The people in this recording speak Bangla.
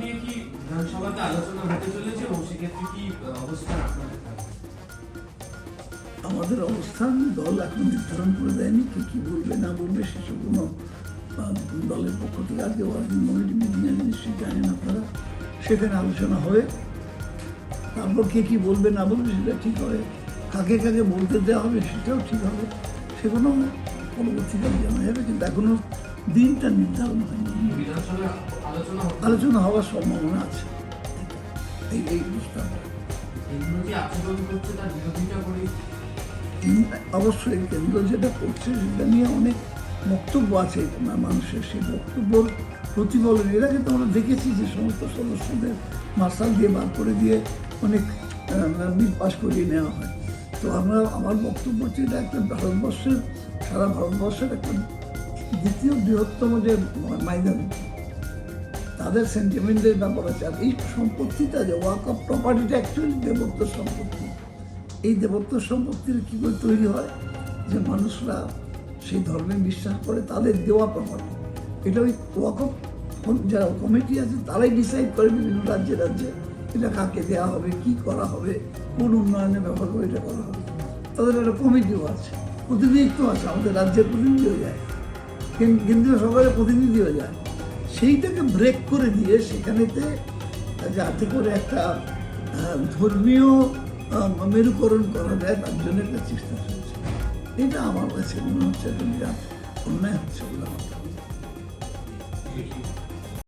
নিয়ে কি বিধানসভাতে আলোচনা হতে চলেছে এবং সেক্ষেত্রে কি অবস্থান আমাদের অবস্থান, দল এখন নির্ধারণ করে দেয়নি, কে কি বলবে, না বলবে, সেসব কোনো দলের পক্ষ থেকে আজকে ওয়ার্কিং কমিটি মিটিং আছে, নিশ্চয়ই জানেন আপনারা। সেখানে আলোচনা হবে। তারপর কে কি বলবে, না বলবে, সেটা ঠিক হবে। কাকে কাকে বলতে দেওয়া হবে, সেটাও ঠিক হবে। সেগুলো পরবর্তীকালে জানা কিন্তু এখনও দিনটা নির্ধারণ হয়নি। আলোচনা হওয়ার সম্ভাবনা আছে। এই এই করছে কিন্তু অবশ্যই কেন্দ্র যেটা করছে, সেটা নিয়ে অনেক বক্তব্য আছে মানুষের সেই বক্তব্যর প্রতিফলন। এর আগে তো আমরা দেখেছি যে সমস্ত সদস্যদের মার্শাল দিয়ে বার করে দিয়ে অনেক বিল পাস করিয়ে নেওয়া হয়। তো আমরা, আমার বক্তব্য হচ্ছে এটা একটা ভারতবর্ষের, সারা ভারতবর্ষের একটা দ্বিতীয় বৃহত্তম যে ম- ময়দান তাদের সেন্টিমেন্টের ব্যাপার আছে আর এই সম্পত্তিটা যে ওয়াক অফ প্রপার্টিটা অ্যাকচুয়ালি দেবত্ব সম্পত্তি। এই দেবত্ব সম্পত্তির কী করে তৈরি হয়? যে মানুষরা সেই ধর্মে বিশ্বাস করে, তাদের দেওয়া প্রপার্টি এটা ওই ওয়াক অফ যারা কমিটি আছে, তারাই ডিসাইড করে বিভিন্ন রাজ্যে রাজ্যে। এটা কাকে দেওয়া হবে, কি করা হবে, কোন উন্নয়নে ব্যবহার করে এটা করা হবে। তাদের একটা কমিটিও আছে, প্রতিনিধিত্ব আছে, আমাদের রাজ্যের প্রতিনিধিও যায়, কেন- কেন্দ্রীয় সরকারের প্রতিনিধিও যায়। সেইটাকে ব্রেক করে দিয়ে সেখানেতে যাতে করে একটা ধর্মীয় মেরুকরণ করা যায়, তার জন্য একটা চেষ্টা চলছে। এটা আমার কাছে মনে হচ্ছে একটা বিরাট অন্যায় হচ্ছে বলে আমার হয়।